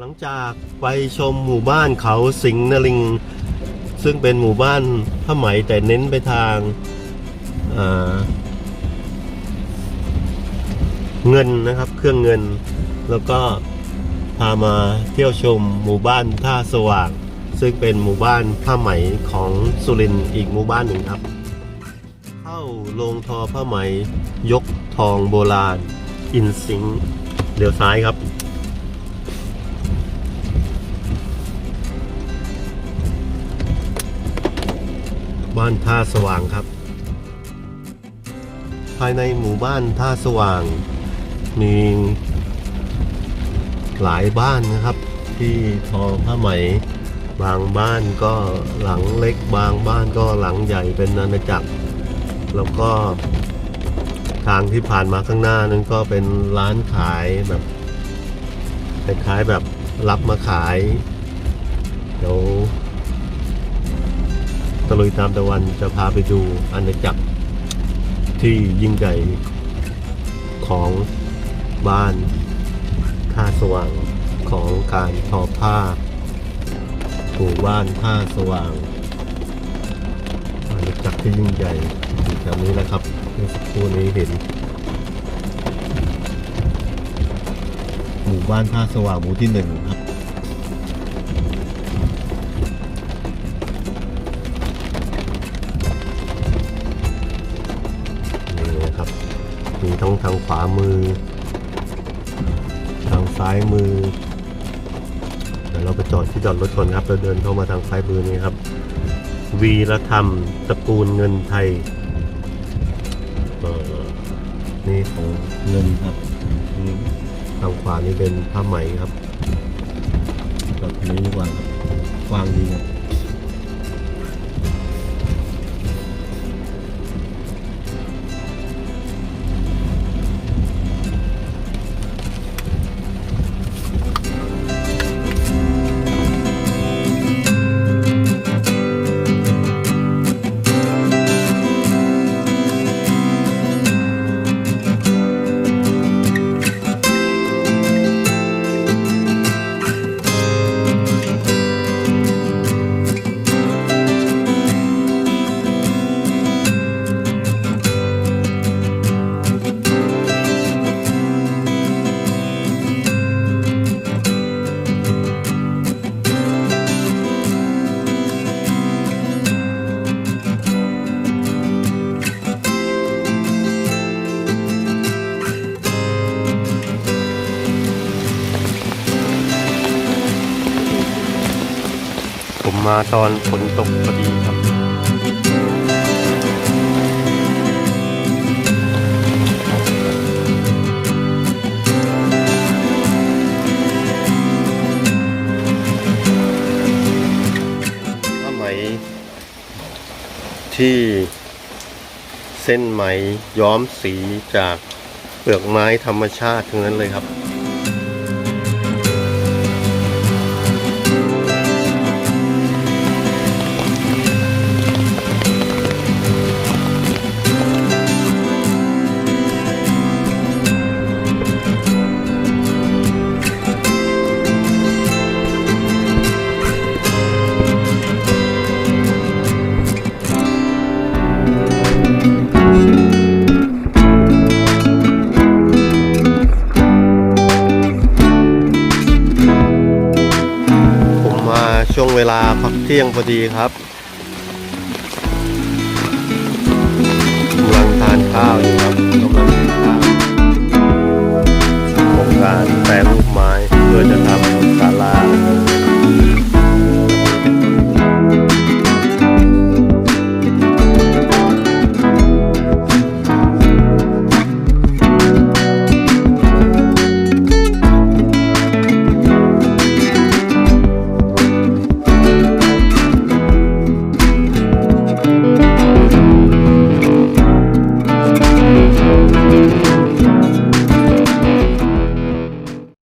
หลังจากไปชมหมู่บ้านเขาสิงห์นริง ซึ่งเป็นหมู่บ้านผ้าไหมแต่เน้นไปทางาเงินนะครับเครื่องเงิน แล้วก็พามาเที่ยวชมหมู่บ้านท่าสว่าง ซึ่งเป็นหมู่บ้านผ้าไหมของสุรินทร์อีกหมู่บ้านหนึ่งครับ เข้าโรงทอผ้าไหมยกทองโบราณ อินสิงเดี๋ยวซ้ายครับ บ้านท่าสว่างครับ ภายในหมู่บ้านท่าสว่าง มีหลายบ้านนะครับ ที่ทอผ้าไหม บางบ้านก็หลังเล็กบางบ้านก็หลังใหญ่เป็นอาณาจักร แล้วก็ทางที่ผ่านมาข้างหน้านั้นก็เป็นร้านขายแบบคล้ายๆแบบรับมาขาย ตะลุยตามตะวันจะพาไปดูอาณาจักรที่ยิ่งใหญ่ของบ้านท่าสว่างของการทอผ้าหมู่บ้านท่าสว่างอาณาจักรที่ยิ่งใหญ่แถวนี้แหละครับเมื่อสักครู่นี้เห็น หมู่บ้านท่าสว่างหมู่ที่หนึ่งครับ มีทั้งทางขวามือ ทางซ้ายมือ เดี๋ยวเราไปจอดที่จอดรถก่อนครับเราเดินเข้ามาทางซ้ายมือนี้ครับ วีรธรรมตระกูลเงินไทยนี่ของเงินครับทางขวานี่เป็นผ้าไหมครับจอดตรงนี้ดีกว่าครับกว้างดีครับ มาตอนฝนตกพอดีครับ ผ้าไหม ที่เส้นไหมย้อมสีจากเปลือกไม้ธรรมชาติทั้งนั้นเลยครับ ช่วงเวลาพักเที่ยงพอดีครับกำลังทานข้าวอยู่